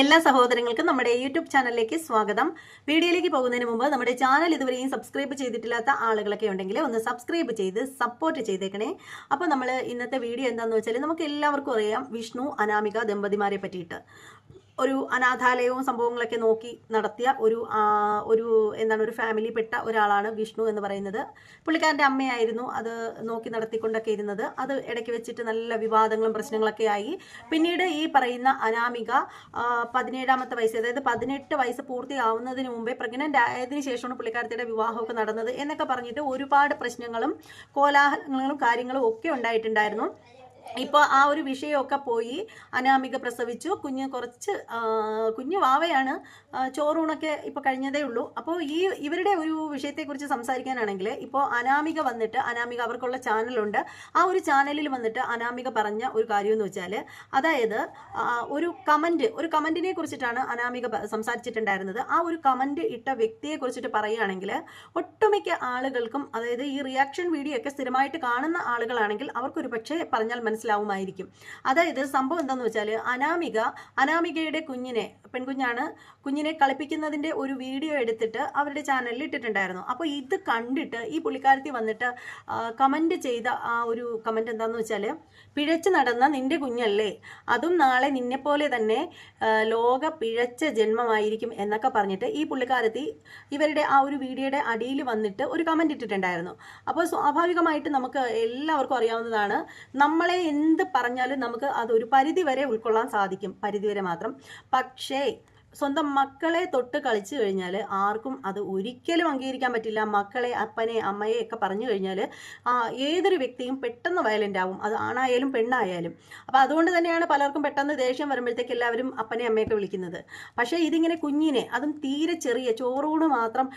എല്ലാ സഹോദരങ്ങൾക്കും നമ്മുടെ യൂട്യൂബ് ചാനലിലേക്ക് സ്വാഗതം. വീഡിയോയിലേക്ക് പോകുന്നതിന് മുമ്പ് നമ്മുടെ ചാനൽ ഇതുവരെയും സബ്സ്ക്രൈബ് ചെയ്തിട്ടില്ലാത്ത ആളുകളൊക്കെ ഉണ്ടെങ്കിൽ ഒന്ന് സബ്സ്ക്രൈബ് ചെയ്ത് സപ്പോർട്ട് ചെയ്തേക്കണേ. അപ്പോൾ നമ്മൾ ഇന്നത്തെ വീഡിയോ എന്താണെന്ന് വെച്ചാൽ നമുക്ക് എല്ലാവർക്കും അറിയാം വിഷ്ണു അനാമിക ദമ്പതിമാരെ പറ്റിയിട്ട്. ഒരു അനാഥാലയവും സംഭവങ്ങളൊക്കെ നോക്കി നടത്തിയ ഒരു ഒരു എന്താണ് ഒരു ഫാമിലി പെട്ട ഒരാളാണ് വിഷ്ണു എന്ന് പറയുന്നത്. പുള്ളിക്കാരന്റെ അമ്മയായിരുന്നു അത് നോക്കി നടത്തിക്കൊണ്ടൊക്കെ ഇരുന്നത്. അത് ഇടയ്ക്ക് വെച്ചിട്ട് നല്ല വിവാദങ്ങളും പ്രശ്നങ്ങളൊക്കെ ആയി. പിന്നീട് ഈ പറയുന്ന അനാമിക പതിനേഴാമത്തെ വയസ്സ് അതായത് പതിനെട്ട് വയസ്സ് പൂർത്തിയാവുന്നതിന് മുമ്പേ പ്രഗ്നന്റ് ആയതിനു ശേഷമാണ് പുള്ളിക്കാരത്തിയുടെ വിവാഹമൊക്കെ നടന്നത് എന്നൊക്കെ പറഞ്ഞിട്ട് ഒരുപാട് പ്രശ്നങ്ങളും കോലാഹലങ്ങളും കാര്യങ്ങളും ഒക്കെ ഉണ്ടായിട്ടുണ്ടായിരുന്നു. ഇപ്പോൾ ആ ഒരു വിഷയമൊക്കെ പോയി അനാമിക പ്രസവിച്ചു. കുഞ്ഞ് കുറച്ച് കുഞ്ഞ് വാവയാണ്. ചോറൂണൊക്കെ ഇപ്പോൾ കഴിഞ്ഞതേ ഉള്ളൂ. അപ്പോൾ ഈ ഇവരുടെ ഒരു വിഷയത്തെക്കുറിച്ച് സംസാരിക്കാനാണെങ്കിൽ ഇപ്പോൾ അനാമിക വന്നിട്ട് അനാമിക അവർക്കുള്ള ചാനലുണ്ട്. ആ ഒരു ചാനലിൽ വന്നിട്ട് അനാമിക പറഞ്ഞ ഒരു കാര്യം എന്ന് വെച്ചാൽ അതായത് ഒരു കമന്റ് ഒരു കമന്റിനെ കുറിച്ചിട്ടാണ് അനാമിക സംസാരിച്ചിട്ടുണ്ടായിരുന്നത്. ആ ഒരു കമന്റ് ഇട്ട വ്യക്തിയെ കുറിച്ചിട്ട് പറയുകയാണെങ്കിൽ ഒട്ടുമിക്ക ആളുകൾക്കും അതായത് ഈ റിയാക്ഷൻ വീഡിയോ ഒക്കെ സ്ഥിരമായിട്ട് കാണുന്ന ആളുകളാണെങ്കിൽ അവർക്കൊരു പക്ഷേ പറഞ്ഞാൽ മനസ്സിലാവുമായിരിക്കും. അതായത് സംഭവം എന്താണെന്ന് വെച്ചാൽ അനാമിക അനാമികയുടെ കുഞ്ഞിനെ പെൺകുഞ്ഞാണ് കുഞ്ഞിനെ കളിപ്പിക്കുന്നതിന്റെ ഒരു വീഡിയോ എടുത്തിട്ട് അവരുടെ ചാനലിൽ ഇട്ടിട്ടുണ്ടായിരുന്നു. അപ്പോൾ ഇത് കണ്ടിട്ട് ഈ പുള്ളിക്കാരത്തി വന്നിട്ട് കമന്റ് ചെയ്ത ആ ഒരു കമന്റ് എന്താണെന്ന് വെച്ചാൽ പിഴച്ചു നടന്ന നിന്റെ കുഞ്ഞല്ലേ അതും നാളെ നിന്നെപ്പോലെ തന്നെ ലോക പിഴച്ച ജന്മമായിരിക്കും എന്നൊക്കെ പറഞ്ഞിട്ട് ഈ പുള്ളിക്കാരത്തി ഇവരുടെ ആ ഒരു വീഡിയോയുടെ അടിയിൽ വന്നിട്ട് ഒരു കമന്റ് ഇട്ടിട്ടുണ്ടായിരുന്നു. അപ്പോൾ സ്വാഭാവികമായിട്ട് നമുക്ക് എല്ലാവർക്കും അറിയാവുന്നതാണ് നമ്മളെ എന്ത് പറഞ്ഞാലും നമുക്ക് അത് ഒരു പരിധി വരെ ഉൾക്കൊള്ളാൻ സാധിക്കും. പരിധി വരെ മാത്രം. പക്ഷേ സ്വന്തം മക്കളെ തൊട്ട് കളിച്ചു കഴിഞ്ഞാൽ ആർക്കും അത് ഒരിക്കലും അംഗീകരിക്കാൻ പറ്റില്ല. മക്കളെ അപ്പനെ അമ്മയെ ഒക്കെ പറഞ്ഞു കഴിഞ്ഞാൽ ഏതൊരു വ്യക്തിയും പെട്ടെന്ന് വയലന്റ് ആവും. അത് ആണായാലും പെണ്ണായാലും. അപ്പോൾ അതുകൊണ്ട് തന്നെയാണ് പലർക്കും പെട്ടെന്ന് ദേഷ്യം വരുമ്പോഴത്തേക്ക് എല്ലാവരും അപ്പനെ അമ്മയൊക്കെ വിളിക്കുന്നത്. പക്ഷേ ഇതിങ്ങനെ കുഞ്ഞിനെ അതും തീരെ ചെറിയ ചോറൂണ് മാത്രം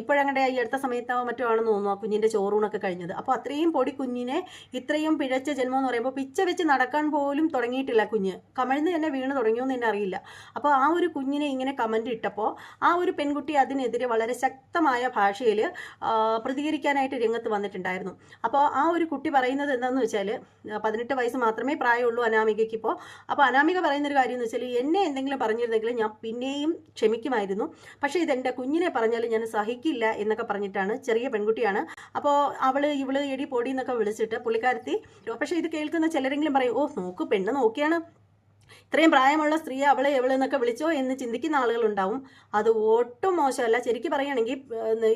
ഇപ്പോഴങ്ങടെ ഈ അടുത്ത സമയത്തോ മറ്റോ ആണെന്ന് തോന്നുന്നു ആ കുഞ്ഞിന്റെ ചോറൂണൊക്കെ കഴിഞ്ഞത്. അപ്പോൾ അത്രയും പൊടി കുഞ്ഞിനെ ഇത്രയും പിഴച്ച ജന്മം എന്ന് പറയുമ്പോൾ പിച്ച വെച്ച് നടക്കാൻ പോലും തുടങ്ങിയിട്ടില്ല കുഞ്ഞ്. കമഴ്ന്ന് തന്നെ വീണ് തുടങ്ങിയോ എന്ന് തന്നെ അറിയില്ല. അപ്പോൾ ആ ഒരു കുഞ്ഞിനെ ഇങ്ങനെ കമന്റ് ഇട്ടപ്പോൾ ആ ഒരു പെൺകുട്ടി അതിനെതിരെ വളരെ ശക്തമായ ഭാഷയിൽ പ്രതികരിക്കാനായിട്ട് രംഗത്ത് വന്നിട്ടുണ്ടായിരുന്നു. അപ്പോൾ ആ ഒരു കുട്ടി പറയുന്നത് എന്താണെന്ന് വെച്ചാൽ പതിനെട്ട് വയസ്സ് മാത്രമേ പ്രായമുള്ളൂ അനാമികയ്ക്ക് ഇപ്പോൾ അപ്പോൾ അനാമിക പറയുന്നൊരു കാര്യം എന്ന് വെച്ചാൽ എന്നെ എന്തെങ്കിലും പറഞ്ഞിരുന്നെങ്കിൽ ഞാൻ പിന്നെയും ക്ഷമിക്കുമായിരുന്നു. പക്ഷേ ഇതെന്റെ കുഞ്ഞിനെ പറഞ്ഞാൽ ഞാൻ സഹിക്കില്ല എന്നൊക്കെ പറഞ്ഞിട്ടാണ് ചെറിയ പെൺകുട്ടിയാണ്. അപ്പോൾ അവൾ ഇവൾ എടി പൊടി എന്നൊക്കെ വിളിച്ചിട്ട് പുള്ളിക്കാരത്തി പക്ഷേ ഇത് കേൾക്കുന്ന ചിലരെങ്കിലും പറയും ഓ നോക്ക് പെണ്ണ് നോക്കിയാണ്. ഇത്രയും പ്രായമുള്ള സ്ത്രീ അവളെ എവളെന്നൊക്കെ വിളിച്ചോ എന്ന് ചിന്തിക്കുന്ന ആളുകളുണ്ടാവും. അത് ഒട്ടും മോശമല്ല. ശരിക്കും പറയുകയാണെങ്കിൽ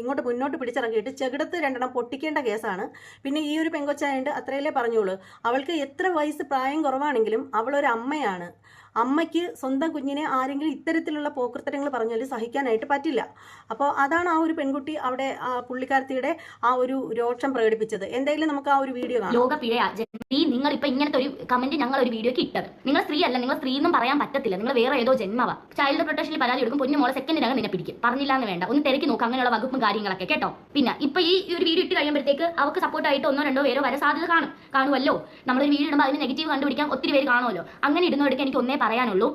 ഇങ്ങോട്ട് മുന്നോട്ട് പിടിച്ചിറങ്ങിയിട്ട് ചെകിടത്ത് രണ്ടെണ്ണം പൊട്ടിക്കേണ്ട കേസാണ്. പിന്നെ ഈ ഒരു പെങ്കൊച്ചായതുകൊണ്ട് അത്രയല്ലേ പറഞ്ഞോളൂ. അവൾക്ക് എത്ര വയസ്സ് പ്രായം കുറവാണെങ്കിലും അവളൊരു അമ്മയാണ് അമ്മയ്ക്ക് സ്വന്തം കുഞ്ഞിനെ ആരെങ്കിലും ഇത്തരത്തിലുള്ള പോക്കൃത്തരങ്ങൾ പറഞ്ഞാൽ സഹിക്കാനായിട്ട് പറ്റില്ല. അപ്പോൾ അതാണ് ആ ഒരു പെൺകുട്ടി അവിടെ പുള്ളിക്കാരത്തിയുടെ ആ ഒരു രോഷം പ്രകടിപ്പിച്ചത്. എന്തായാലും നമുക്ക് ആ ഒരു വീഡിയോ ലോക ജന്മി നിങ്ങൾ ഇപ്പൊ ഇങ്ങനത്തെ ഒരു കമന്റ് ഞങ്ങൾ ഒരു വീഡിയോക്ക് ഇട്ടത്. നിങ്ങൾ സ്ത്രീ അല്ല നിങ്ങൾ സ്ത്രീ എന്നും പറയാൻ പറ്റത്തില്ല. നിങ്ങൾ വേറെ ഏതോ ജന്മവ. ചൈൽഡ് പ്രൊട്ടക്ഷനിൽ പരാതി കൊടുക്കും പൊന്നു മോളെ സെക്കൻഡിനകം നിന്നെ പിടിക്കും. പറഞ്ഞില്ല എന്ന് വേണ്ട. ഒന്ന് തിരക്കി നോക്കുക അങ്ങനെയുള്ള വകുപ്പും കാര്യങ്ങളൊക്കെ കേട്ടോ? പിന്നെ ഇപ്പൊ ഈ ഒരു വീഡിയോ ഇട്ട് കഴിയുമ്പോഴത്തേക്ക് അവർക്ക് സപ്പോർട്ടായിട്ട് ഒന്നോ രണ്ടോ പേരോ വരെ സാധ്യത കാണും. കാണുമല്ലോ നമ്മളൊരു വീഡിയോ ഇടുമ്പോൾ അതിന് നെഗറ്റീവ് കണ്ടുപിടിക്കാൻ ഒത്തിരി പേര് കാണുമല്ലോ അങ്ങനെ ഇടുന്നവർക്ക് എനിക്ക് ഒന്നേ പറയാനുള്ളൂ.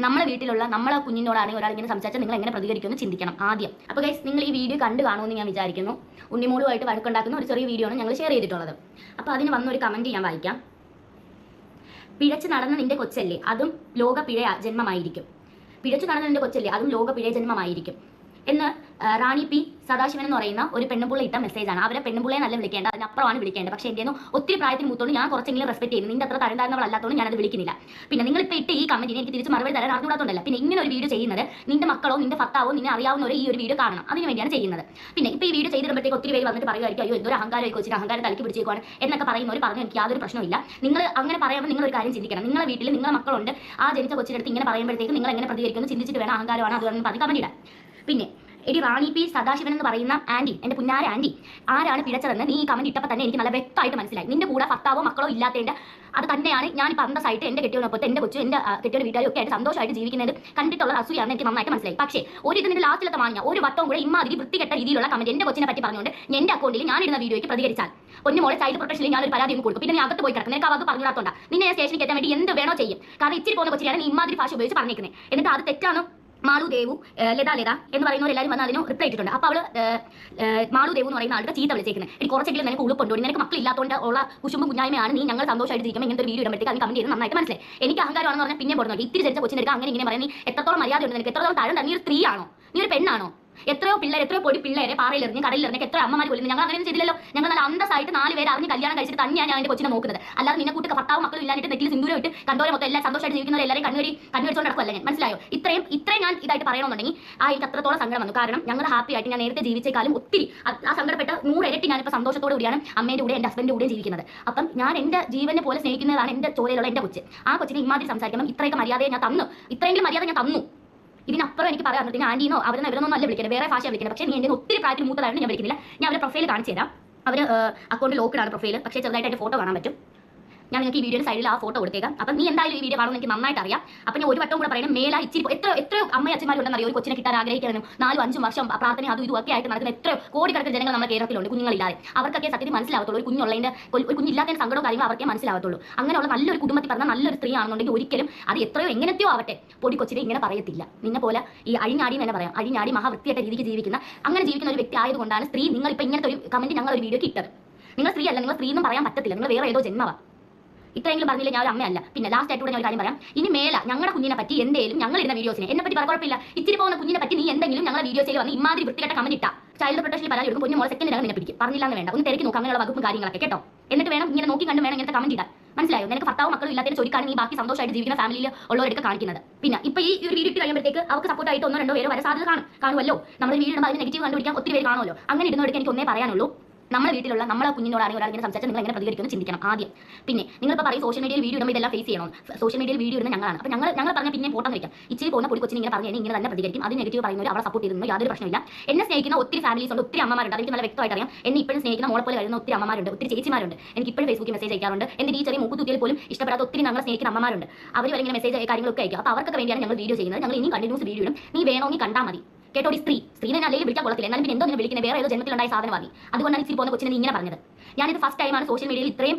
നമ്മളെ വീട്ടിലുള്ള നമ്മളെ കുഞ്ഞിനോടാണെങ്കിൽ ഒരാൾ ഇങ്ങനെ സംസാരിച്ചാൽ നിങ്ങൾ എങ്ങനെ പ്രതികരിക്കുമെന്ന് ചിന്തിക്കണം ആദ്യം. അപ്പോൾ ഗൈസ് നിങ്ങൾ ഈ വീഡിയോ കണ്ടു കാണുമെന്ന് ഞാൻ വിചാരിക്കുന്നു. ഉണ്ണിമോളുമായിട്ട് വഴക്കുണ്ടാക്കുന്ന ഒരു ചെറിയ വീഡിയോ ആണ് ഞങ്ങൾ ഷെയർ ചെയ്തിട്ടുള്ളത്. അപ്പോൾ അതിന് വന്ന ഒരു കമന്റ് ഞാൻ വായിക്കാം. പിഴച്ചു നടന്ന നിന്റെ കൊച്ചല്ലേ അതും ലോക ജന്മമായിരിക്കും. പിഴച്ചു നടന്ന നിന്റെ കൊച്ചല്ലേ അതും ലോക ജന്മമായിരിക്കും. എന്ന് റാണി പി സദാശിവൻ എന്ന് പറയുന്ന ഒരു പെണ്ണുപുള്ള ഇട്ട മെസ്സേജാണ് അവരെ പെണ്ണുപുള്ളയെ നല്ല വിളിക്കേണ്ട അതിനപ്പുറമാണ് വിളിക്കേണ്ടത്. പക്ഷേ എന്റെ ഒത്തിരി പ്രായത്തിന് മൂത്തോണ്ട് ഞാൻ കുറച്ചെങ്കിലും റെസ്പെക്ട് ചെയ്യുന്നു. നിന്റെ അത്ര തരണ്ടായിരുന്നവളല്ലാത്തതുകൊണ്ട് ഞാനത് വിളിക്കുന്നില്ല. പിന്നെ നിങ്ങൾ ഇപ്പോൾ ഇട്ട് ഈ കമന്റിന് എനിക്ക് തിരിച്ച് മറുപടി തരാൻ അറിഞ്ഞൂടാത്തോണ്ടല്ല പിന്നെ ഇങ്ങനെ ഒരു വീഡിയോ ചെയ്യുന്നത് നിന്റെ മക്കളോ നിന്റെ ഭർത്താവോ നിന്നെ അറിയാവുന്നവരോ ഈ ഒരു വീഡിയോ കാണണം. അതിന് വേണ്ടിയാണ് ചെയ്യുന്നത്. പിന്നെ ഇപ്പോൾ ഈ വീഡിയോ ചെയ്തിടുമ്പോഴത്തേക്ക് ഒത്തിരി പേര് വന്നിട്ട് പറയുമായിരിക്കും അയ്യോ എന്തൊരു അഹങ്കാരം വെച്ചിട്ട് അഹങ്കാരം തലക്ക് പിടിച്ചേക്കുവാണ് എന്നൊക്കെ പറയുന്നവർ പറഞ്ഞു എനിക്ക് യാതൊരു പ്രശ്നമില്ല നിങ്ങൾ അങ്ങനെ പറയുമ്പോൾ നിങ്ങൾ ഒരു കാര്യം ചിന്തിക്കണം. നിങ്ങളുടെ വീട്ടിൽ നിങ്ങളുടെ മക്കളുണ്ട്. ആ ജനിച്ച കൊച്ചിന്റെ അടുത്ത് ഇങ്ങനെ പറയുമ്പോഴത്തേക്ക് നിങ്ങൾ എങ്ങനെ പ്രതികരിക്കുന്നു ചിന്തിച്ചിട്ട് വേണം അഹങ്കാരമാണ് അതുകൊണ്ട് പറഞ്ഞ് ഇടാൻ. പിന്നെ എടി റാണി പി സദാശിവൻ എന്ന് പറയുന്ന ആന്റി എന്റെ പുന്നാര ആന്റി ആരാണ് പിഴച്ചതെന്ന് നീ ഈ കമന്റ് ഇട്ടപ്പോൾ തന്നെ എനിക്ക് നല്ല വ്യക്തമായിട്ട് മനസ്സിലായി. നിന്റെ കൂടെ ഭർത്താവോ മക്കളോ ഇല്ലാത്തതിന്റെ അത് തന്നെയാണ് ഞാൻ ഇപ്പം അന്തസ്സായിട്ട് എന്റെ കെട്ടിയവനൊപ്പത്തെ എന്റെ കൊച്ചു എന്റെ കെട്ടിയുടെ വീട്ടുകാരും ഒക്കെ ആയിട്ട് സന്തോഷമായിട്ട് ജീവിക്കുന്നത് കണ്ടിട്ടുള്ള അസൂയാണ് എനിക്ക് നന്നായിട്ട് മനസ്സിലായി. പക്ഷേ ഒരു ഇതിന്റെ ലാസ്റ്റിലത്തെ മാഞ്ഞ ഒരു വട്ടവും കൂടെ ഇമാതിരി വൃത്തികെട്ട രീതിയിലുള്ള കമന്റ് എന്റെ കൊച്ചിനെ പറ്റി പറഞ്ഞുകൊണ്ട് എന്റെ അക്കൗണ്ടിൽ ഞാൻ ഇടുന്ന വീഡിയോയ്ക്ക് പ്രതികരിച്ചാൽ പൊന്നു മോളെ ചൈൽഡ് പ്രൊട്ടക്ഷനിൽ ഞാൻ ഒരു പരാതി കൊടുക്കും. പിന്നെ നീ അകത്ത് പോയി കിടക്കും നിനക്ക് അവർക്ക് പറഞ്ഞുകൂടാത്തോണ്ടാ. നിന്നെ സ്റ്റേഷനിൽ കയറ്റാൻ വേണ്ടി എന്ത് വേണോ ചെയ്യും. കാരണം ഇച്ചിരി പോകുന്ന കൊച്ചിയാണ് ഇമാതിരി ഭാഷ ഉപയോഗിച്ച് പറഞ്ഞേക്കുന്നത് എന്നിട്ട് അത് തെറ്റാണ്? മാളു ദേവു ലത ലത എന്ന് പറയുന്നവരെല്ലാവരും വന്ന് അതിന് റിപ്ലൈ ഇട്ടിട്ടുണ്ട്. അപ്പോൾ അവൾ ഏഹ്, ഏഹ്, മാളു ദേവു എന്ന് പറയുന്ന ആളുടെ ചീത്ത വിളിച്ചേക്കുന്നത് എനിക്ക് കുറച്ചെങ്കിലും നിനക്ക് ഉളുപ്പുണ്ടോ നിനക്ക് മക്കളില്ലാത്തതുകൊണ്ട് ഉള്ള കുശുമ്പ് കുഞ്ഞായ്മയാണ് നീ ഞങ്ങൾ സന്തോഷമായിട്ട് ഇരിക്കുമ്പോൾ ഇങ്ങനത്തെ ഒരു വീഡിയോ ഇടുമ്പോഴത്തേക്ക് അതിന് കമന്റ് ചെയ്ത് നന്നായിട്ട് മനസ്സിലായി. എനിക്ക് അഹങ്കാരമാണെന്ന് പറഞ്ഞാൽ പിന്നെ പോകുന്നു ഇത്തിരി ചെറിയ കൊച്ചിനെ എടുക്കുക അങ്ങനെ ഇങ്ങനെ പറയാൻ നീ എത്രത്തോളം മര്യാദ ഉണ്ട് നിനക്ക്? എത്രത്തോളം താഴെ നീ ഒരു സ്ത്രീയാണോ? നീ ഒരു പെണ്ണാണോ? എത്രയോ പിള്ളേർ എത്രയോ പൊടി പിള്ളേരെ പാറയിൽ എറിഞ്ഞ് എത്ര അമ്മമാർ കൊല്ലുന്നു. ഞങ്ങൾ അങ്ങനെ ചെയ്തില്ലല്ലോ. ഞങ്ങൾ നല്ല അന്തസ്സായിട്ട് നാല് പേര് അറിഞ്ഞ് കല്യാണം കഴിച്ചിട്ട് തന്നെയാണ് ഞാൻ എന്റെ കൊച്ചിനെ നോക്കുന്നത്. അല്ലാതെ നിന്നെ കൂട്ടി ഭർത്താവ് മക്കളും ഇല്ലാണ്ട് നെറ്റിൽ സിന്ദൂരം ഇട്ട് കണ്ടോരെ മൊത്തം എല്ലാം സന്തോഷമായിട്ട് ജീവിക്കുന്നവരെ എല്ലാവരും കണ്ണുകടി കണ്ണുകടിച്ചോണ്ട് നടക്കുമല്ല ഞാൻ? മനസ്സിലായോ? ഇത്രയും ഇത്രയും ഞാൻ ഇതായിട്ട് പറയണമെന്നുണ്ടെങ്കിൽ ആ എനിക്ക് അത്രത്തോളം സങ്കടം വന്നു. കാരണം ഞങ്ങൾ ഹാപ്പി ആയിട്ട് ഞാൻ നേരത്തെ ജീവിച്ചേക്കാളും ഒത്തിരി ആ- സങ്കടപ്പെട്ട നൂറ് ഇരട്ടി ഞാനിപ്പോൾ സന്തോഷത്തോടു കൂടിയാണ് അമ്മേന്റെ കൂടെ എന്റെ ഹസ്ബൻഡ് കൂടെ ജീവിക്കുന്നത്. അപ്പം ഞാൻ എന്റെ ജീവനെ പോലെ സ്നേഹിക്കുന്നതാണ് എന്റെ ചോരയിലുള്ള എന്റെ കൊച്ച്. ആ കൊച്ചിനെ ഇമാതിരി സംസാരിക്കണം. ഇത്രയൊക്കെ മര്യാദയെ ഞാൻ തന്നു. ഇത്രയെങ്കിലും മര്യാദ ഞാൻ തന്നു. ഇതിനപ്പുറം എനിക്ക് പറയാൻ പറ്റും ആന്റീനോ അവരെന്ന് ഇവരൊന്നും അല്ല വിളിക്കുന്നത് വേറെ ഭാഷ വിളിക്കുന്നത് പക്ഷേ നീ എന്റെ ഒത്തിരി പ്രായത്തിൽ മൂത്തതായിട്ട് ഞാൻ വിളിക്കുന്നില്ല. ഞാൻ അവരുടെ പ്രൊഫൈൽ കാണിച്ചു തരാം. അവർ അക്കൗണ്ട് ലോക്കഡാണ് പ്രൊഫൈൽ പക്ഷേ ചെറുതായിട്ട് എന്റെ ഫോട്ടോ കാണാൻ പറ്റും. ഞാൻ നിങ്ങൾക്ക് ഈ വീഡിയോ സൈഡിൽ ആ ഫോട്ടോ കൊടുത്തേക്കാം. അപ്പം നീ എന്തായാലും ഈ വീഡിയോ കാണുമെന്ന് എനിക്ക് നന്നായിട്ട് അറിയാം. അപ്പം ഞാൻ ഒരു വട്ടം കൂടെ പറയുന്നത് മേല ഇച്ചിരി എത്ര എത്ര അമ്മ അച്ഛന്മാരുണ്ടെന്ന് അറിയോ? ഒരു കൊച്ചിനെ കിട്ടാൻ ആഗ്രഹിക്കാനും നാലും അഞ്ചും വർഷം പ്രാർത്ഥന അതും ഇതും ഒക്കെ ആയിട്ട് നടക്കുന്ന എത്ര കോടിക്കണക്കിന് ജനങ്ങൾ നമ്മുടെ കേരളത്തിലുണ്ട് കുഞ്ഞുങ്ങളില്ലാതെ. അവർക്കൊക്കെ സത്യത്തിൽ മനസ്സിലാവത്തുള്ളൂ ഒരു കുഞ്ഞുള്ളതിന്റെ ഒരു കുഞ്ഞില്ലാത്തതിന്റെ സങ്കടവും കാര്യങ്ങളും അവർക്കേ മനസ്സിലാവത്തുള്ളൂ. അങ്ങനെയുള്ള നല്ലൊരു കുടുംബത്തിൽ പറഞ്ഞ നല്ലൊരു സ്ത്രീ ആണെന്നുണ്ടെങ്കിൽ ഒരിക്കലും അത് എത്രയോ എങ്ങനത്തെയോ ആവട്ടെ. പൊടി കൊച്ചിനെ ഇങ്ങനെ പറയത്തില്ല. നിന്നെ പോലെ ഈ അഴിഞ്ഞാടി എന്ന് തന്നെ പറയാം. അഴിഞ്ഞാടി മഹാവൃത്തിയായിട്ട് രീതിക്ക് ജീവിക്കുന്ന അങ്ങനെ ജീവിക്കുന്ന ഒരു വ്യക്തി ആയതുകൊണ്ടാണ് സ്ത്രീ നിങ്ങൾ ഇപ്പൊ ഇങ്ങനത്തെ ഒരു കമന്റ് ഞങ്ങൾ ഒരു വീഡിയോക്ക് ഇട്ടത്. നിങ്ങൾ സ്ത്രീ അല്ല നിങ്ങൾ സ്ത്രീ എന്നും പറയാൻ പറ്റത്തില്ല. നിങ്ങൾ വേറെ ഏതോ ജന്മവാ. ഇത്രയെങ്കിലും പറഞ്ഞില്ല ഞാൻ ഒരു അമ്മയല്ല. പിന്നെ ലാസ്റ്റ് ആയിട്ട് ഞാൻ ഒരു കാര്യം പറയാം. ഇനി മേല ഞങ്ങളുടെ കുഞ്ഞിനെ പറ്റി എന്തെങ്കിലും ഞങ്ങൾ ഇടുന്ന വീഡിയോസിനെ എന്നെ പറ്റി പറയാൻ കുഴപ്പമില്ല. ഇച്ചിരി പോകുന്ന കുഞ്ഞിനെ പറ്റി നീ എന്തെങ്കിലും ഞങ്ങളുടെ വീഡിയോസിൽ വന്ന് ഇമാതിരി വൃത്തികെട്ട കമന്റ് ഇട്ടാ. ചൈൽഡ് പ്രൊട്ടക്ഷൻ പരാതി എടുക്കും കുഞ്ഞു മോളെ സെക്കൻഡിനകം നിന്നെ പിടിക്കും. പറഞ്ഞില്ല എന്ന് വേണ്ട. ഒന്ന് തിരക്കി നോക്കാം അങ്ങനെയുള്ള വകുപ്പും കാര്യങ്ങളൊക്കെ കേട്ടോ? എന്നിട്ട് വേണം ഇങ്ങനെ നോക്കി കണ്ട് വേണം ഇങ്ങനത്തെ കമന്റ് ഇടാൻ. മനസ്സിലായോ? നിനക്ക് ഭർത്താവ് മക്കളും ഇല്ലാത്തതിന് ചോദിക്കാൻ നീ ബാക്കി സന്തോഷമായിട്ട് ജീവിക്കുന്ന ഫാമിലിയിൽ ഉള്ളവരൊക്കെ കാണിക്കുന്നത്. പിന്നെ ഇപ്പൊ ഈ ഒരു വീഡിയോ കഴിയുമ്പോഴത്തേക്ക് അവർക്ക് സപ്പോർട്ടായിട്ട് ഒന്നോ രണ്ടോ പേര് വരെ സാധ്യത കാണും. കാണുമല്ലോ? നമ്മൾ വീഡിയോ അതിന് നെഗറ്റീവ് കണ്ടുപിടിക്കാൻ ഒത്തിരി പേര് കാണുമല്ലോ. അങ്ങനെ ഇടുന്നവർക്ക് എനിക്ക് ഒന്നേ പറയാനുള്ളൂ. നമ്മുടെ വീട്ടിലുള്ള നമ്മളെ കുഞ്ഞിനോടാണെങ്കിൽ ഒരാൾ ഇങ്ങനെ സംസാരിച്ചാൽ നിങ്ങൾ എങ്ങനെ പ്രതികരിക്കുന്നു ചിന്തിക്കണം ആദ്യം. പിന്നെ നിങ്ങൾ ഇപ്പോൾ പറയും സോഷ്യൽ മീഡിയയിൽ വീഡിയോ ഇടുമ്പോൾ ഇതെല്ലാം ഫേസ് ചെയ്യണം. സോഷ്യൽ മീഡിയയിൽ വീഡിയോ ഇടുന്ന ഞങ്ങളാണ്. അപ്പോൾ ഞങ്ങൾ ഞങ്ങൾ പറഞ്ഞ പിന്നെ പോട്ടം വയ്ക്കാം ഇച്ചിരി പോകുന്ന പൊടി കൊച്ചിനെ ഇങ്ങനെ പറഞ്ഞു കഴിഞ്ഞാൽ ഇങ്ങനെ തന്നെ പ്രതികരിക്കും. അത് നെഗറ്റീവ് പറയുന്നവർ അവളെ സപ്പോർട്ട് ചെയ്യുന്നു യാതൊരു പ്രശ്നമില്ല എന്നെ സ്നേഹിക്കുന്ന ഒത്തിരി ഫാമിലീസ് ഉണ്ട് ഒത്തിരി അമ്മമാരുണ്ട്. അതെനിക്ക് നല്ല വ്യക്തമായിട്ട് അറിയാം. എന്നെ ഇപ്പോഴും സ്നേഹിക്കുന്ന മോളെ പോലെ കഴിയുന്ന ഒത്തിരി അമ്മമാരുണ്ട് ഒത്തിരി ചേച്ചിമാരുണ്ട്. എനിക്ക് ഇപ്പോഴും ഫേസ്ബുക്കിൽ മെസ്സേജ് അയക്കാറുണ്ട്. എന്റെ ഈ ചെറിയ മുക്കുത്തുത്തിയിൽ പോലും ഇഷ്ടപ്പെടാത്ത ഒത്തിരി ഞങ്ങളെ സ്നേഹിക്കുന്ന അമ്മമാരുണ്ട്. അവർ വരെ ഇങ്ങനെ മെസ്സേജ് കാര്യങ്ങളൊക്കെ അയക്കും. അപ്പോൾ അവർക്കൊക്കെ വേണ്ടിയാണ് ഞങ്ങൾ വീഡിയോ ചെയ്യുന്നത്. ഞങ്ങൾ ഇനി കണ്ടിന്യൂസ് വീഡിയോ ഇടും. നീ വേണമെങ്കിൽ കണ്ടാൽ മതി. കേട്ടോ ഒരു സ്ത്രീ. സ്ത്രീനെ അല്ലെങ്കിൽ വിളിക്കാൻ കൊള്ളത്തില്ല. എന്നാലും പിന്നെ എന്തോ വിളിക്കുന്ന? വിളിക്കുന്നത് വേറെ ഏതോ ജന്മത്തിലുണ്ടായ മതി അതുകൊണ്ടാണ് ഇച്ചിരി പോകുന്ന കൊച്ചിനെ ഇങ്ങനെ പറഞ്ഞത്. ഞാനിത് ഫസ്റ്റ് ടൈമാണ് സോഷ്യൽ മീഡിയയിൽ ഇത്രയും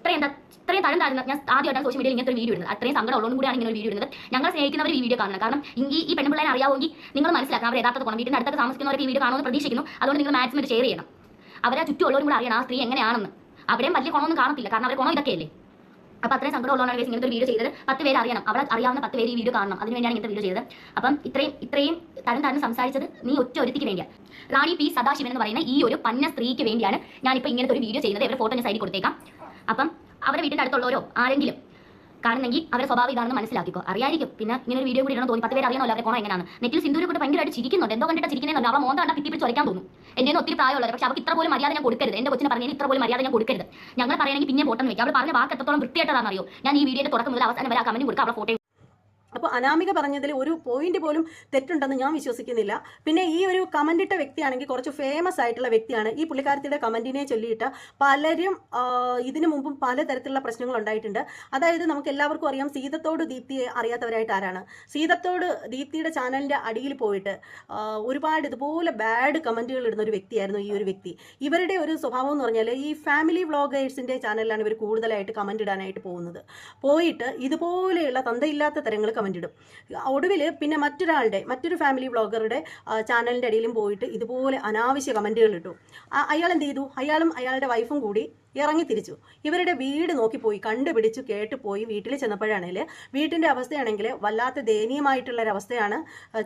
ഇത്രയും എന്താ ഇത്രയും തരം താഴ്ന്ന ഞാൻ ആദ്യമായിട്ടാണ് സോഷ്യൽ മീഡിയയിൽ ഇങ്ങനത്തെ ഒരു വീഡിയോ ഇടുന്നത്. അത്രയും സങ്കടം ഉള്ളതുകൊണ്ട് കൂടിയാണ് ഇങ്ങനെ ഒരു വീഡിയോ ഇടുന്നത്. ഞങ്ങൾ സ്നേഹിക്കുന്നവർ ഈ വീഡിയോ കാണണം. കാരണം ഈ ഈ പെൺപിള്ളേനെ അറിയാമെങ്കിൽ നിങ്ങൾ മനസ്സിലാക്കണം. അവർ യഥാർത്ഥ ഗുണം വീട്ടിന് അടുത്തൊക്കെ താമസിക്കുന്നവർക്ക് ഈ വീഡിയോ കാണുമെന്ന് പ്രതീക്ഷിക്കുന്നു. അതുകൊണ്ട് നിങ്ങൾ മാക്സിമം ഷെയർ ചെയ്യണം. അവരെ ചുറ്റുമുള്ളവരും കൂടെ അറിയണം ആ സ്ത്രീ എങ്ങനെയാണെന്ന്. അവിടെയും വലിയ ഗുണമൊന്നും കാണത്തില്ല. കാരണം അവരെ ഗുണം ഇതൊക്കെയല്ലേ? അപ്പോൾ അത്രയും സങ്കടം ഉള്ളതാണ് ഇങ്ങനത്തെ ഒരു വീഡിയോ ചെയ്തത്. പത്ത് പേര് അറിയണം. അവിടെ അറിയാവുന്ന പത്ത് പേര് ഈ വീഡിയോ കാണണം. അതിന് വേണ്ടിയാണ് ഇങ്ങനത്തെ വീഡിയോ ചെയ്തത്. അപ്പം ഇത്രയും ഇത്രയും തരം തരം സംസാരിച്ചത് നീ ഒറ്റ ഒരുത്തിക്ക് വേണ്ടിയാണ് റാണി പി സദാശിവൻ എന്ന് പറയുന്ന ഈ ഒരു പന്ന സ്ത്രീക്ക് വേണ്ടിയാണ് ഞാനിപ്പോൾ ഇങ്ങനത്തെ ഒരു വീഡിയോ ചെയ്യുന്നത് ഇവരുടെ ഫോട്ടോ ഞാൻ സൈഡിൽ കൊടുത്തേക്കാം. അപ്പം അവരുടെ വീടിന്റെ അടുത്തുള്ളവരോ? ആരെങ്കിലും. കാണുന്നെങ്കിൽ അവരുടെ സ്വഭാവം ഇതാണെന്ന് മനസ്സിലാക്കിക്കോ. അറിയായിരിക്കും പിന്നെ ഇങ്ങനെ ഒരു വീഡിയോ കൂടി ഇടണം തോന്നി. പത്ത് പേര് അറിയണമല്ലോ അവരെ കോണം എങ്ങനെയാണ്. നെറ്റിൽ സിന്ധുരെ കൂടെ ഭയങ്കരമായിട്ട് ചിരിക്കുന്നുണ്ട്. എന്തോ കണ്ടിട്ട് ചിരിക്കുന്നുണ്ട് അവ മോന്ത കണ്ടാൽ പിത്തിപ്പിടിച്ച് ഒരയ്ക്കാൻ തോന്നും. എന്റെ ഒത്തിരി പ്രായമുള്ളത്. പക്ഷേ അവർക്ക് ഇത്ര പോലും മര്യാദ ഞാൻ കൊടുക്കരുത്. എന്റെ കൊച്ചിനെ പറഞ്ഞാൽ ഇത്ര പോലും മര്യാദ ഞാൻ കൊടുക്കരുത്. ഞങ്ങൾ പറയണമെങ്കിൽ പിന്നെ ഫോട്ടോ വെക്കാം അവൾ പറഞ്ഞ വാക്ക് എത്രത്തോളം വൃത്തിയായിട്ടാണെന്ന് അറിയോ ഞാൻ ഈ വീഡിയോ തുടക്കം മുതൽ അവസാനം വരെ ആ കമന്റ് കൊടുക്കുക ഫോട്ടോ അപ്പോൾ അനാമിക പറഞ്ഞതിൽ ഒരു പോയിന്റ് പോലും തെറ്റുണ്ടെന്ന് ഞാൻ വിശ്വസിക്കുന്നില്ല. പിന്നെ ഈ ഒരു കമന്റ് ഇട്ട വ്യക്തിയാണെങ്കിൽ കുറച്ച് ഫേമസ് ആയിട്ടുള്ള വ്യക്തിയാണ്. ഈ പുള്ളിക്കാരത്തിയുടെ കമന്റിനെ ചൊല്ലിയിട്ട് പലരും ഇതിനു മുമ്പും പലതരത്തിലുള്ള പ്രശ്നങ്ങൾ ഉണ്ടായിട്ടുണ്ട്. അതായത് നമുക്ക് എല്ലാവർക്കും അറിയാം സീതത്തോട് ദീപ്തിയെ അറിയാത്തവരായിട്ട് ആരാണ്? സീതത്തോട് ദീപ്തിയുടെ ചാനലിന്റെ അടിയിൽ പോയിട്ട് ഒരുപാട് ഇതുപോലെ ബാഡ് കമന്റുകൾ ഇടുന്ന ഒരു വ്യക്തിയായിരുന്നു ഈ ഒരു വ്യക്തി. ഇവരുടെ ഒരു സ്വഭാവം എന്ന് പറഞ്ഞാൽ ഈ ഫാമിലി വ്ളോഗേഴ്സിന്റെ ചാനലിലാണ് ഇവർ കൂടുതലായിട്ട് കമന്റ് ഇടാനായിട്ട് പോകുന്നത്. പോയിട്ട് ഇതുപോലെയുള്ള തന്തയില്ലാത്ത തരങ്ങൾ കമന്റ് ഇടും. ഒടുവിൽ പിന്നെ മറ്റൊരാളുടെ മറ്റൊരു ഫാമിലി ബ്ലോഗറുടെ ചാനലിന്റെ ഇടയിലും പോയിട്ട് ഇതുപോലെ അനാവശ്യ കമന്റുകൾ ഇട്ടു. അയാൾ എന്ത് ചെയ്തു? അയാളും അയാളുടെ വൈഫും കൂടി ഇറങ്ങി തിരിച്ചു. ഇവരുടെ വീട് നോക്കിപ്പോയി കണ്ടുപിടിച്ചു കേട്ട് പോയി വീട്ടിൽ ചെന്നപ്പോഴാണെങ്കിൽ വീട്ടിന്റെ അവസ്ഥയാണെങ്കിൽ വല്ലാത്ത ദയനീയമായിട്ടുള്ള ഒരു അവസ്ഥയാണ്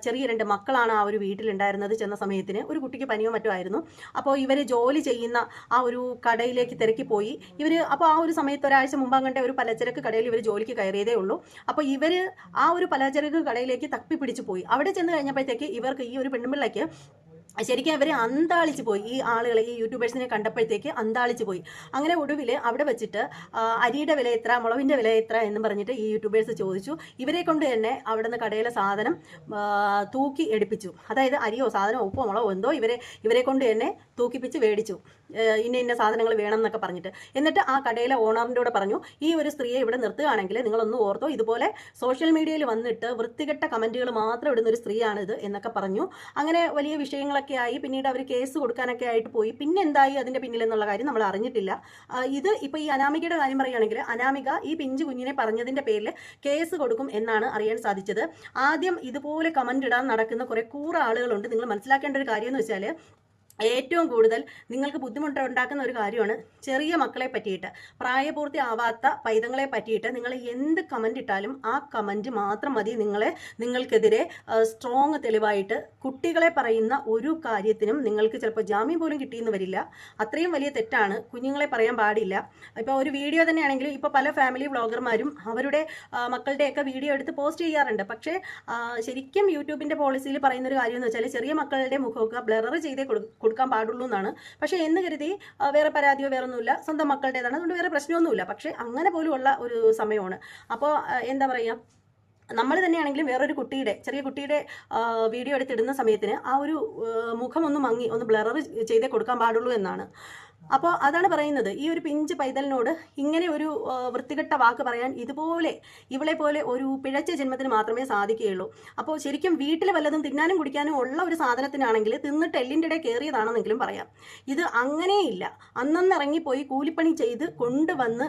ചെറിയ രണ്ട് മക്കളാണ് ആ ഒരു വീട്ടിലുണ്ടായിരുന്നത് ചെന്ന സമയത്തിന്. ഒരു കുട്ടിക്ക് പനിയോ മറ്റോ ആയിരുന്നു. അപ്പോൾ ഇവർ ജോലി ചെയ്യുന്ന ആ ഒരു കടയിലേക്ക് തിരക്കി പോയി. ഇവർ അപ്പോൾ ആ ഒരു സമയത്ത് ഒരാഴ്ച മുമ്പ് ഒരു പലചരക്ക് കടയിൽ ഇവർ ജോലിക്ക് കയറിയതേ ഉള്ളൂ. അപ്പോൾ ഇവർ ആ ഒരു പലചരക്ക് കടയിലേക്ക് തപ്പി പിടിച്ചു പോയി. അവിടെ ചെന്ന് കഴിഞ്ഞപ്പോഴത്തേക്ക് ഇവർക്ക് ഈ ഒരു പെണ്ണുമ്പിള്ളക്ക് ശരിക്കും അവരെ അന്താളിച്ച് പോയി. ഈ ആളുകളെ ഈ യൂട്യൂബേഴ്സിനെ കണ്ടപ്പോഴത്തേക്ക് അന്താളിച്ച് പോയി. അങ്ങനെ ഒടുവിൽ അവിടെ വെച്ചിട്ട് അരിയുടെ വില എത്ര മുളവിന്റെ വില എത്ര എന്ന് പറഞ്ഞിട്ട് ഈ യൂട്യൂബേഴ്സ് ചോദിച്ചു. ഇവരെ കൊണ്ട് തന്നെ അവിടുന്ന് കടയിലെ സാധനം തൂക്കി എടുപ്പിച്ചു. അതായത് അരിയോ സാധനമോ ഉപ്പോ മുളകോ എന്തോ ഇവരെ ഇവരെ കൊണ്ട് തന്നെ തൂക്കിപ്പിച്ച് മേടിച്ചു ഇന്ന ഇന്ന സാധനങ്ങൾ വേണം എന്നൊക്കെ പറഞ്ഞിട്ട്. എന്നിട്ട് ആ കടയിലെ ഓണറിന്റെ കൂടെ പറഞ്ഞു ഈ ഒരു സ്ത്രീയെ ഇവിടെ നിർത്തുകയാണെങ്കിൽ നിങ്ങളൊന്ന് ഓർത്തോ ഇതുപോലെ സോഷ്യൽ മീഡിയയിൽ വന്നിട്ട് വൃത്തികെട്ട കമന്റുകൾ മാത്രം ഇടുന്ന ഒരു സ്ത്രീയാണ് ഇത് എന്നൊക്കെ പറഞ്ഞു. അങ്ങനെ വലിയ വിഷയങ്ങളൊക്കെ ആയി. പിന്നീട് അവർ കേസ് കൊടുക്കാനൊക്കെ ആയിട്ട് പോയി. പിന്നെ എന്തായി അതിന്റെ പിന്നിൽ എന്നുള്ള കാര്യം നമ്മൾ അറിഞ്ഞിട്ടില്ല. ഇത് ഇപ്പോൾ ഈ അനാമികയുടെ കാര്യം പറയുകയാണെങ്കിൽ അനാമിക ഈ പിഞ്ചു കുഞ്ഞിനെ പറഞ്ഞതിന്റെ പേരിൽ കേസ് കൊടുക്കും എന്നാണ് അറിയാൻ സാധിച്ചത്. ആദ്യം ഇതുപോലെ കമന്റ് ഇടാൻ നടക്കുന്ന കുറേ കൂറ ആളുകളുണ്ട്. നിങ്ങൾ മനസ്സിലാക്കേണ്ട ഒരു കാര്യം എന്ന് വെച്ചാൽ ഏറ്റവും കൂടുതൽ നിങ്ങൾക്ക് ബുദ്ധിമുട്ട് ഉണ്ടാക്കുന്ന ഒരു കാര്യമാണ് ചെറിയ മക്കളെ പറ്റിയിട്ട്. പ്രായപൂർത്തി ആവാത്ത പൈതങ്ങളെ പറ്റിയിട്ട് നിങ്ങൾ എന്ത് കമന്റ് ഇട്ടാലും ആ കമന്റ് മാത്രം മതി നിങ്ങളെ നിങ്ങൾക്കെതിരെ സ്ട്രോങ് തെളിവായിട്ട് കുട്ടികളെ പറയുന്ന ഒരു കാര്യത്തിനും നിങ്ങൾക്ക് ചിലപ്പോൾ ജാമ്യം പോലും കിട്ടിയെന്ന് വരില്ല. അത്രയും വലിയ തെറ്റാണ്. കുഞ്ഞുങ്ങളെ പറയാൻ പാടില്ല. ഇപ്പോൾ ഒരു വീഡിയോ തന്നെയാണെങ്കിലും ഇപ്പോൾ പല ഫാമിലി വ്ളോഗർമാരും അവരുടെ മക്കളുടെയൊക്കെ വീഡിയോ എടുത്ത് പോസ്റ്റ് ചെയ്യാറുണ്ട്. പക്ഷേ ശരിക്കും യൂട്യൂബിന്റെ പോളിസിയിൽ പറയുന്നൊരു കാര്യം എന്ന് വെച്ചാൽ ചെറിയ മക്കളുടെ മുഖമൊക്കെ ബ്ലറർ ചെയ്തേ കൊടു- കൊടുക്കാൻ പാടുള്ളൂ എന്നാണ് പക്ഷേ എന്ന് കരുതി വേറെ പരാതിയോ വേറെ ഒന്നുമില്ല സ്വന്തം മക്കളുടേതാണ്. അതുകൊണ്ട് വേറെ പ്രശ്നമൊന്നുമില്ല. പക്ഷേ അങ്ങനെ പോലുമുള്ള ഒരു സമയമാണ്. അപ്പോൾ എന്താ പറയുക? നമ്മൾ തന്നെയാണെങ്കിലും വേറൊരു കുട്ടിയുടെ ചെറിയ കുട്ടിയുടെ വീഡിയോ എടുത്തിടുന്ന സമയത്തിന് ആ ഒരു മുഖം ഒന്ന് മങ്ങി ഒന്ന് ബ്ലറർ ചെയ്തേ കൊടുക്കാൻ പാടുള്ളൂ എന്നാണ്. അപ്പോൾ അതാണ് പറയുന്നത്. ഈ ഒരു പിഞ്ച് പൈതലിനോട് ഇങ്ങനെ ഒരു വൃത്തികെട്ട വാക്ക് പറയാൻ ഇതുപോലെ ഇവളെ പോലെ ഒരു പിഴച്ച ജന്മത്തിന് മാത്രമേ സാധിക്കുകയുള്ളൂ. അപ്പോൾ ശരിക്കും വീട്ടിൽ വല്ലതും തിന്നാനും കുടിക്കാനും ഉള്ള ഒരു സാധനത്തിനാണെങ്കിൽ തിന്നിട്ട് എല്ലിന്റെ ഇടയിൽ കയറിയതാണെന്നെങ്കിലും പറയാം. ഇത് അങ്ങനെയില്ല. അന്നന്ന് ഇറങ്ങിപ്പോയി കൂലിപ്പണി ചെയ്ത് കൊണ്ടുവന്ന്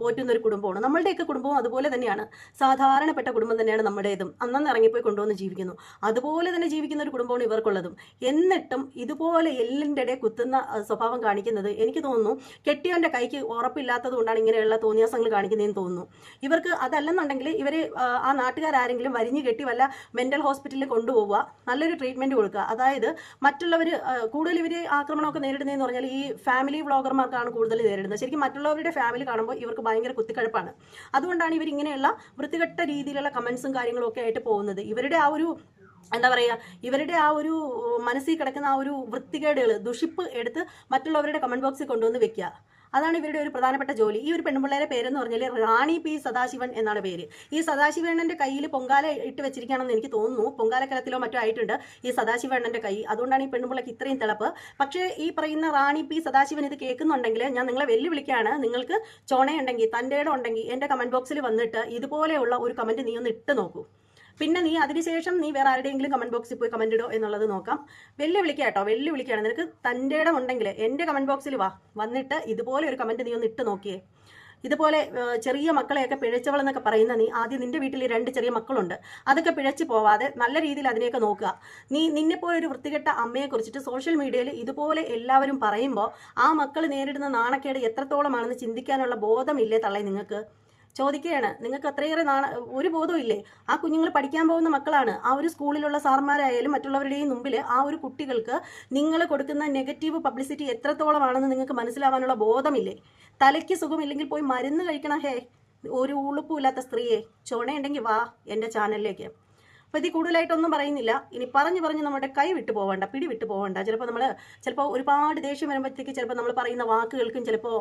പോറ്റുന്ന ഒരു കുടുംബമാണ്. നമ്മളുടെയൊക്കെ കുടുംബവും അതുപോലെ തന്നെയാണ്. സാധാരണപ്പെട്ട കുടുംബം തന്നെയാണ് നമ്മുടേതും. അന്നന്ന് ഇറങ്ങിപ്പോയി കൊണ്ടുവന്ന് ജീവിക്കുന്നു. അതുപോലെ തന്നെ ജീവിക്കുന്ന ഒരു കുടുംബമാണ് ഇവർക്കുള്ളതും. എന്നിട്ടും ഇതുപോലെ എല്ലിന്റെ ഇടയിൽ കുത്തുന്ന സ്വഭാവം കാണിക്കുന്നത് എനിക്ക് തോന്നുന്നു കെട്ടിയവന്റെ കൈക്ക് ഉറപ്പില്ലാത്തത് കൊണ്ടാണ് ഇങ്ങനെയുള്ള തോന്നിയാസങ്ങൾ കാണിക്കുന്നതെന്ന് തോന്നുന്നു. ഇവർക്ക് അതല്ലെന്നുണ്ടെങ്കിൽ ഇവർ ആ നാട്ടുകാരാരെങ്കിലും വരിഞ്ഞു കെട്ടി വല്ല മെന്റൽ ഹോസ്പിറ്റലിൽ കൊണ്ടുപോവുക നല്ലൊരു ട്രീറ്റ്മെന്റ് കൊടുക്കുക. അതായത് മറ്റുള്ളവർ കൂടുതൽ ഇവർ ആക്രമണമൊക്കെ നേരിടുന്നതെന്ന് പറഞ്ഞാൽ ഈ ഫാമിലി വ്ളോഗർമാർക്കാണ് കൂടുതൽ നേരിടുന്നത്. ശരിക്കും മറ്റുള്ളവരുടെ ഫാമിലി കാണുമ്പോൾ ഇവർക്ക് ഭയങ്കര കുത്തിക്കഴപ്പാണ്. അതുകൊണ്ടാണ് ഇവർ ഇങ്ങനെയുള്ള വൃത്തികെട്ട രീതിയിലുള്ള കമന്റ്സും കാര്യങ്ങളും ഒക്കെ ആയിട്ട് പോകുന്നത്. ഇവരുടെ ആ ഒരു എന്താ പറയുക ഇവരുടെ ആ ഒരു മനസ്സിൽ കിടക്കുന്ന ആ ഒരു വൃത്തികേടുകൾ ദുഷിപ്പ് എടുത്ത് മറ്റുള്ളവരുടെ കമന്റ് ബോക്സിൽ കൊണ്ടുവന്ന് വെക്കുക. അതാണ് ഇവരുടെ ഒരു പ്രധാനപ്പെട്ട ജോലി. ഈ ഒരു പെൺപിള്ളേരെ പേരെന്ന് പറഞ്ഞാൽ റാണി പി സദാശിവൻ എന്നാണ് പേര്. ഈ സദാശിവണ്ണന്റെ കയ്യിൽ പൊങ്കാല ഇട്ട് വെച്ചിരിക്കുകയാണെന്ന് എനിക്ക് തോന്നുന്നു. പൊങ്കാലക്കലത്തിലോ മറ്റോ ആയിട്ടുണ്ട് ഈ സദാശിവണ്ണന്റെ കൈ. അതുകൊണ്ടാണ് ഈ പെൺപിള്ളക്ക് ഇത്രയും തിളപ്പ്. പക്ഷേ ഈ പറയുന്ന റാണി പി സദാശിവൻ ഇത് കേൾക്കുന്നുണ്ടെങ്കിൽ ഞാൻ നിങ്ങളെ വെല്ലുവിളിക്കുകയാണ്. നിങ്ങൾക്ക് ചോണയുണ്ടെങ്കിൽ തന്റെ ഉണ്ടെങ്കിൽ എന്റെ കമന്റ് ബോക്സിൽ വന്നിട്ട് ഇതുപോലെയുള്ള ഒരു കമന്റ് നീ ഒന്ന് ഇട്ട് നോക്കൂ. പിന്നെ നീ അതിനുശേഷം നീ വേറെ ആരുടെയെങ്കിലും കമന്റ് ബോക്സിൽ പോയി കമന്റ് ഇടോ എന്നുള്ളത് നോക്കാം. വെല്ലുവിളിക്കുക കേട്ടോ. വെല്ലുവിളിക്കുകയാണ്. നിനക്ക് തന്റെ ഇടം ഉണ്ടെങ്കിൽ എന്റെ കമന്റ് ബോക്സിൽ വാ. വന്നിട്ട് ഇതുപോലെ ഒരു കമന്റ് നീ ഒന്ന് ഇട്ട് നോക്കിയേ. ഇതുപോലെ ചെറിയ മക്കളെയൊക്കെ പിഴച്ചവളെന്നൊക്കെ പറയുന്ന നീ ആദ്യം നിന്റെ വീട്ടിൽ രണ്ട് ചെറിയ മക്കളുണ്ട്. അതൊക്കെ പിഴച്ചു പോവാതെ നല്ല രീതിയിൽ അതിനെയൊക്കെ നോക്കുക. നീ നിന്നെപ്പോലെ ഒരു വൃത്തികെട്ട അമ്മയെ കുറിച്ചിട്ട് സോഷ്യൽ മീഡിയയിൽ ഇതുപോലെ എല്ലാവരും പറയുമ്പോൾ ആ മക്കൾ നേരിടുന്ന നാണക്കേട് എത്രത്തോളമാണെന്ന് ചിന്തിക്കാനുള്ള ബോധമില്ലേ തള്ളേ നിങ്ങൾക്ക് ചോദിക്കുകയാണ് നിങ്ങൾക്ക് അത്രയേറെ നാണ ഒരു ബോധമില്ലേ ആ കുഞ്ഞുങ്ങൾ പഠിക്കാൻ പോകുന്ന മക്കളാണ്. ആ ഒരു സ്കൂളിലുള്ള സാർമാരായാലും മറ്റുള്ളവരുടെയും മുമ്പിൽ ആ ഒരു കുട്ടികൾക്ക് നിങ്ങൾ കൊടുക്കുന്ന നെഗറ്റീവ് പബ്ലിസിറ്റി എത്രത്തോളമാണെന്ന് നിങ്ങൾക്ക് മനസ്സിലാവാനുള്ള ബോധമില്ലേ? തലയ്ക്ക് സുഖമില്ലെങ്കിൽ പോയി മരുന്ന് കഴിക്കണം ഹേ. ഒരു ഉളുപ്പുമില്ലാത്ത സ്ത്രീയെ. ചുണയുണ്ടെങ്കിൽ വാ എന്റെ ചാനലിലേക്ക്. അപ്പോൾ ഇത് കൂടുതലായിട്ടൊന്നും പറയുന്നില്ല. ഇനി പറഞ്ഞു പറഞ്ഞ് നമ്മുടെ കൈ വിട്ടു പോകണ്ട പിടി വിട്ടു പോകണ്ട ചിലപ്പോൾ നമ്മൾ ചിലപ്പോൾ ഒരുപാട് ദേഷ്യം വരുമ്പോഴത്തേക്ക് ചിലപ്പോൾ നമ്മൾ പറയുന്ന വാക്കുകൾക്കും ചിലപ്പോൾ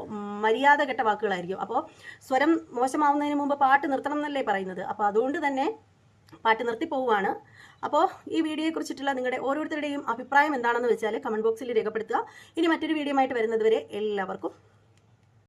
മര്യാദ കെട്ട വാക്കുകളായിരിക്കും. അപ്പോൾ സ്വരം മോശമാവുന്നതിന് മുമ്പ് പാട്ട് നിർത്തണം എന്നല്ലേ പറയുന്നത്. അപ്പോൾ അതുകൊണ്ട് തന്നെ പാട്ട് നിർത്തി പോവുകയാണ്. അപ്പോൾ ഈ വീഡിയോയെ കുറിച്ചിട്ടുള്ള നിങ്ങളുടെ ഓരോരുത്തരുടെയും അഭിപ്രായം എന്താണെന്ന് വെച്ചാൽ കമന്റ് ബോക്സിൽ രേഖപ്പെടുത്തുക. ഇനി മറ്റൊരു വീഡിയോ ആയിട്ട് വരുന്നതുവരെ എല്ലാവർക്കും